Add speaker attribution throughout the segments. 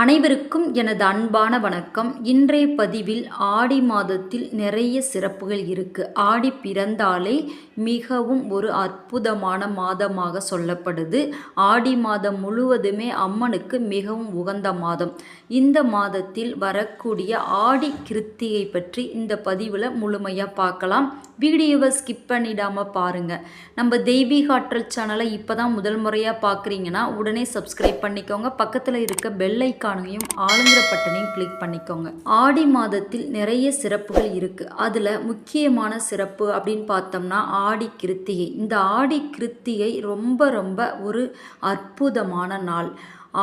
Speaker 1: அனைவருக்கும் எனது அன்பான வணக்கம். இன்றைய பதிவில் ஆடி மாதத்தில் நிறைய சிறப்புகள் இருக்கு. ஆடி பிறந்தாலே மிகவும் ஒரு அற்புதமான மாதமாக சொல்லப்படுது. ஆடி மாதம் முழுவதுமே அம்மனுக்கு மிகவும் உகந்த மாதம். இந்த மாதத்தில் வரக்கூடிய ஆடி கிருத்திகை பற்றி இந்த பதிவில் முழுமையாக பார்க்கலாம். வீடியோவை ஸ்கிப் பண்ணிடாமல் பாருங்கள் நம்ம தெய்வீக ஆற்றல் சேனலை இப்போ தான் முதல் முறையாக பார்க்குறீங்கன்னா உடனே சப்ஸ்கிரைப் பண்ணிக்கோங்க. பக்கத்தில் இருக்க பெல் ஐக்கானையும் ஆளுங்கிற பட்டனையும் கிளிக் பண்ணிக்கோங்க. ஆடி மாதத்தில் நிறைய சிறப்புகள் இருக்குது அதில் முக்கியமான சிறப்பு அப்படின்னு பார்த்தோம்னா ஆடி கிருத்திகை. இந்த ஆடி கிருத்திகை ரொம்ப ரொம்ப ஒரு அற்புதமான நாள்.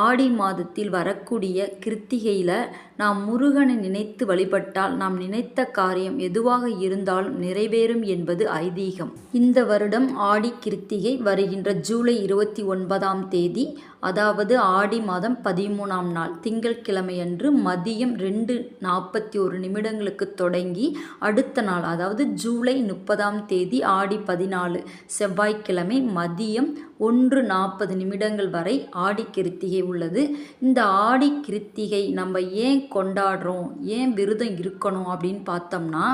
Speaker 1: ஆடி மாதத்தில் வரக்கூடிய கிருத்திகையில் நாம் முருகனை நினைத்து வழிபட்டால் நாம் நினைத்த காரியம் எதுவாக இருந்தாலும் நிறைவேறும் என்பது ஐதீகம். இந்த வருடம் ஆடி கிருத்திகை வருகின்ற ஜூலை இருபத்தி ஒன்பதாம் தேதி அதாவது ஆடி மாதம் பதிமூணாம் நாள் திங்கட்கிழமையன்று மதியம் ரெண்டு நாற்பத்தி ஒரு நிமிடங்களுக்கு தொடங்கி அடுத்த நாள் அதாவது ஜூலை முப்பதாம் தேதி ஆடி பதினாலு செவ்வாய்க்கிழமை மதியம் ஒன்று நாற்பது நிமிடங்கள் வரை ஆடி கிருத்திகை உள்ளது. இந்த ஆடி கிருத்திகை நம்ம ஏன் கொண்டாடுறோம் ஏன் விரதம் இருக்கணும் அப்படின்னு பார்த்தோம்னா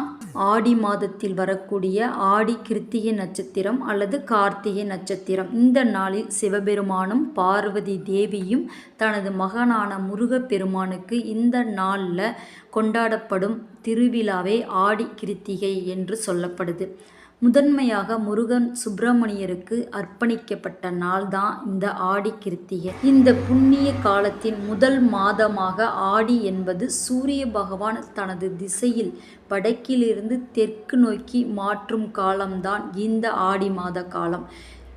Speaker 1: ஆடி மாதத்தில் வரக்கூடிய ஆடி கிருத்திகை நட்சத்திரம் அல்லது கார்த்திகை நட்சத்திரம். இந்த நாளில் சிவபெருமானும் பார்வதி தேவியும் தனது மகனான முருகப்பெருமானுக்கு இந்த நாளில் கொண்டாடப்படும் திருவிழாவே ஆடி கிருத்திகை என்று சொல்லப்படுது. முதன்மையாக முருகன் சுப்பிரமணியருக்கு அர்ப்பணிக்கப்பட்ட நாள் தான் இந்த ஆடி கிருத்திகை. இந்த புண்ணிய காலத்தின் முதல் மாதமாக ஆடி என்பது சூரிய பகவான் தனது திசையில் வடக்கிலிருந்து தெற்கு நோக்கி மாற்றும் காலம்தான் இந்த ஆடி மாத காலம்.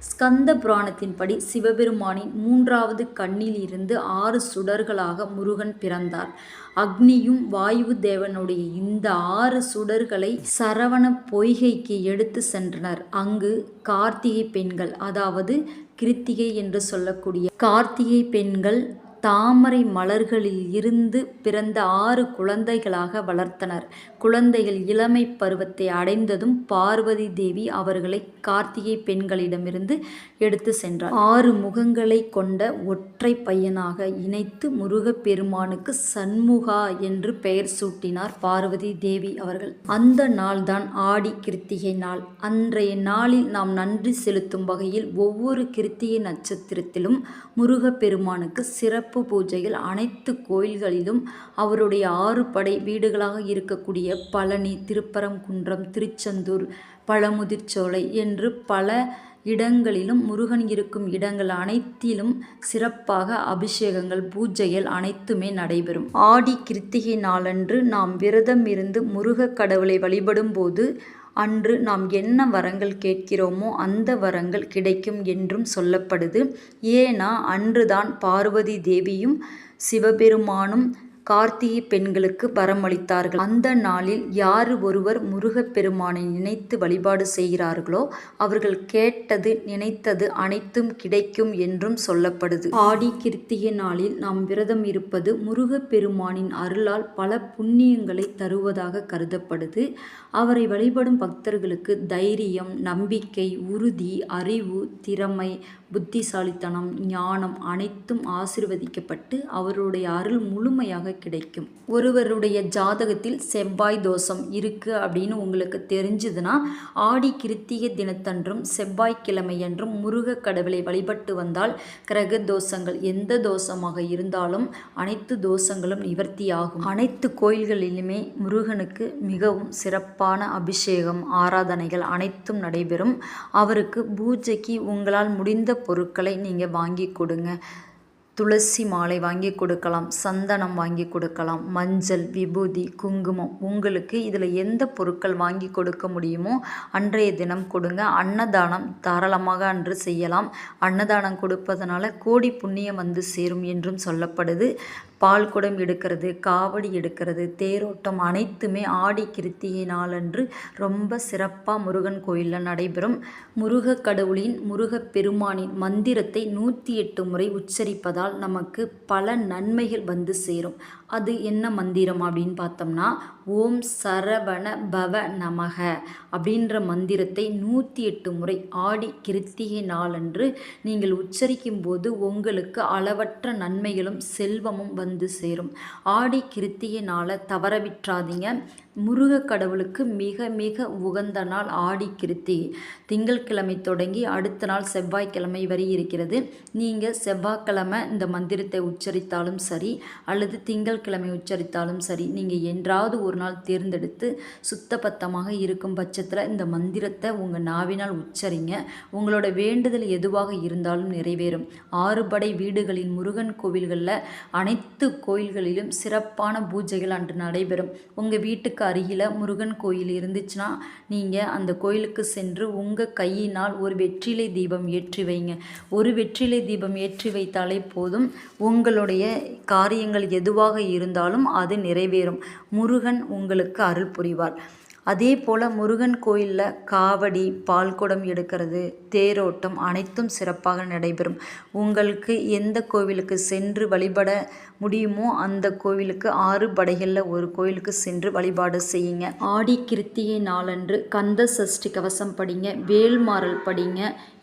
Speaker 1: ஸ்கந்த புராணத்தின்படி சிவபெருமானின் மூன்றாவது கண்ணில் இருந்து ஆறு சுடர்களாக முருகன் பிறந்தார். அக்னியும் வாயு தேவனுடைய இந்த ஆறு சுடர்களை சரவண பொய்கைக்கு எடுத்து சென்றனர். அங்கு கார்த்திகை பெண்கள் அதாவது கிருத்திகை என்று சொல்லக்கூடிய கார்த்திகை பெண்கள் தாமரை மலர்களில் இருந்து பிறந்த ஆறு குழந்தைகளாக வளர்த்தனர். குழந்தைகள் இளமை பருவத்தை அடைந்ததும் பார்வதி தேவி அவர்களை கார்த்திகை பெண்களிடமிருந்து எடுத்து சென்றார். ஆறு முகங்களை கொண்ட ஒற்றை பையனாக இணைத்து முருகப்பெருமானுக்கு சண்முகா என்று பெயர் சூட்டினார் பார்வதி தேவி அவர்கள். அந்த நாள்தான் ஆடி கிருத்திகை நாள். அன்றைய நாளில் நாம் நன்றி செலுத்தும் வகையில் ஒவ்வொரு கிருத்திகை நட்சத்திரத்திலும் முருகப்பெருமானுக்கு சிறப்பு சிறப்பு பூஜைகள் அனைத்து கோயில்களிலும் அவருடைய ஆறு படை வீடுகளாக இருக்கக்கூடிய பழனி திருப்பரங்குன்றம் திருச்செந்தூர் பழமுதிர்ச்சோலை என்று பல இடங்களிலும் முருகன் இருக்கும் இடங்கள் அனைத்திலும் சிறப்பாக அபிஷேகங்கள் பூஜைகள் அனைத்துமே நடைபெறும். ஆடி கிருத்திகை நாளன்று நாம் விரதம் இருந்து முருக கடவுளை வழிபடும் போது அன்று நாம் என்ன வரங்கள் கேட்கிறோமோ அந்த வரங்கள் கிடைக்கும் என்றும் சொல்லப்படுது. ஏன்னா அன்றுதான் பார்வதி தேவியும் சிவபெருமானும் கார்த்திகை பெண்களுக்கு வரமளித்தார்கள். அந்த நாளில் யார் ஒருவர் முருகப்பெருமானை நினைத்து வழிபாடு செய்கிறார்களோ அவர்கள் கேட்டது நினைத்தது அனைத்தும் கிடைக்கும் என்றும் சொல்லப்படுது. ஆடி கிருத்திகை நாளில் நாம் விரதம் இருப்பது முருகப்பெருமானின் அருளால் பல புண்ணியங்களை தருவதாக கருதப்படுது. அவரை வழிபடும் பக்தர்களுக்கு தைரியம் நம்பிக்கை உறுதி அறிவு திறமை புத்திசாலித்தனம் ஞானம் அனைத்தும் ஆசிர்வதிக்கப்பட்டு அவருடைய அருள் முழுமையாக கிடைக்கும். ஒருவருடைய ஜாதகத்தில் செவ்வாய் தோஷம் இருக்குது அப்படின்னு உங்களுக்கு தெரிஞ்சதுன்னா ஆடி கிருத்திகை தினத்தன்றும் செவ்வாய்க்கிழமையன்றும் முருக கடவுளை வழிபட்டு வந்தால் கிரக தோஷங்கள் எந்த தோஷமாக இருந்தாலும் அனைத்து தோஷங்களும் நிவர்த்தியாகும். அனைத்து கோயில்களிலுமே முருகனுக்கு மிகவும் சிறப்பான அபிஷேகம் ஆராதனைகள் அனைத்தும் நடைபெறும். அவருக்கு பூஜைக்கு உங்களால் முடிந்த பொருட்களை நீங்கள் வாங்கி கொடுங்க. துளசி மாலை வாங்கி கொடுக்கலாம் சந்தனம் வாங்கி கொடுக்கலாம் மஞ்சள் விபூதி குங்குமம் உங்களுக்கு இதில் எந்த பொருட்கள் வாங்கி கொடுக்க முடியுமோ அன்றைய தினம் கொடுங்க. அன்னதானம் தாராளமாக அன்று செய்யலாம். அன்னதானம் கொடுப்பதனால கோடி புண்ணியம் வந்து சேரும் என்றும் சொல்லப்படுது. பால் குடம் எடுக்கிறது காவடி எடுக்கிறது தேரோட்டம் அனைத்துமே ஆடி கிருத்திகை நாளன்று ரொம்ப சிறப்பாக முருகன் கோயிலில் நடைபெறும். முருக கடவுளின் முருகப் பெருமானின் மந்திரத்தை நூற்றி எட்டு முறை உச்சரிப்பதால் நமக்கு பல நன்மைகள் வந்து சேரும். அது என்ன மந்திரம் அப்படின்னு பார்த்தோம்னா ஓம் சரவண பவ நமக அப்படின்ற மந்திரத்தை நூற்றி எட்டு முறை ஆடி கிருத்திகை நாளன்று நீங்கள் உச்சரிக்கும் போது உங்களுக்கு அளவற்ற நன்மைகளும் செல்வமும் வந்து சேரும். ஆடி கிருத்திகை நாளை தவறவிட்றாதீங்க. முருக கடவுளுக்கு மிக மிக உகந்த நாள் ஆடி கிருத்தி. திங்கட்கிழமை தொடங்கி அடுத்த நாள் செவ்வாய்க்கிழமை வரை இருக்கிறது. நீங்கள் செவ்வாய்க்கிழமை இந்த மந்திரத்தை உச்சரித்தாலும் சரி அல்லது திங்கட்கிழமை உச்சரித்தாலும் சரி நீங்கள் என்றாவது ஒரு நாள் தேர்ந்தெடுத்து சுத்தபத்தமாக இருக்கும் பட்சத்தில் இந்த மந்திரத்தை உங்கள் நாவினால் உச்சரிங்க. உங்களோட வேண்டுதல் எதுவாக இருந்தாலும் நிறைவேறும். ஆறுபடை வீடுகளின் முருகன் கோவில்களில் அனைத்து கோயில்களிலும் சிறப்பான பூஜைகள் அன்று நடைபெறும். உங்கள் வீட்டுக்கு அருகில் முருகன் கோயில் இருந்துச்சுன்னா நீங்கள் அந்த கோயிலுக்கு சென்று உங்கள் கையினால் ஒரு வெற்றிலை தீபம் ஏற்றி வைங்க. ஒரு வெற்றிலை தீபம் ஏற்றி வைத்தாலே போதும் உங்களுடைய காரியங்கள் எதுவாக இருந்தாலும் அது நிறைவேறும். முருகன் உங்களுக்கு அருள் புரிவார். அதே போல் முருகன் கோயிலில் காவடி பால்குடம் எடுக்கிறது தேரோட்டம் அனைத்தும் சிறப்பாக நடைபெறும். உங்களுக்கு எந்த கோவிலுக்கு சென்று வழிபட முடியுமோ அந்த கோவிலுக்கு ஆறு படைகளில் ஒரு கோயிலுக்கு சென்று வழிபாடு செய்யுங்க. ஆடி கிருத்திகை நாளன்று கந்த சஷ்டி கவசம் படிங்க வேல்மாறல் படிங்க.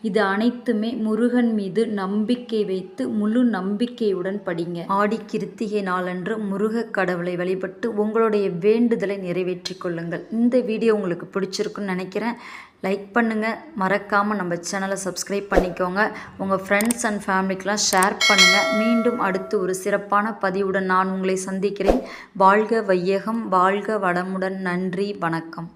Speaker 1: இது அனைத்துமே முருகன் மீது நம்பிக்கை வைத்து முழு நம்பிக்கையுடன் படிங்க. ஆடி கிருத்திகை நாளன்று முருக கடவுளை வழிபட்டு உங்களுடைய வேண்டுதலை நிறைவேற்றிக் கொள்ளுங்கள். இந்த வீடியோ உங்களுக்கு பிடிச்சிருக்குன்னு நினைக்கிறேன். லைக் பண்ணுங்கள் மறக்காமல் நம்ம சேனலை சப்ஸ்கிரைப் பண்ணிக்கோங்க. உங்கள் ஃப்ரெண்ட்ஸ் அண்ட் ஃபேமிலிக்கெலாம் ஷேர் பண்ணுங்கள் மீண்டும் அடுத்து ஒரு சிறப்பான பதிவுடன் நான் உங்களை சந்திக்கிறேன். வாழ்க வையகம் வாழ்க வளமுடன். நன்றி. வணக்கம்.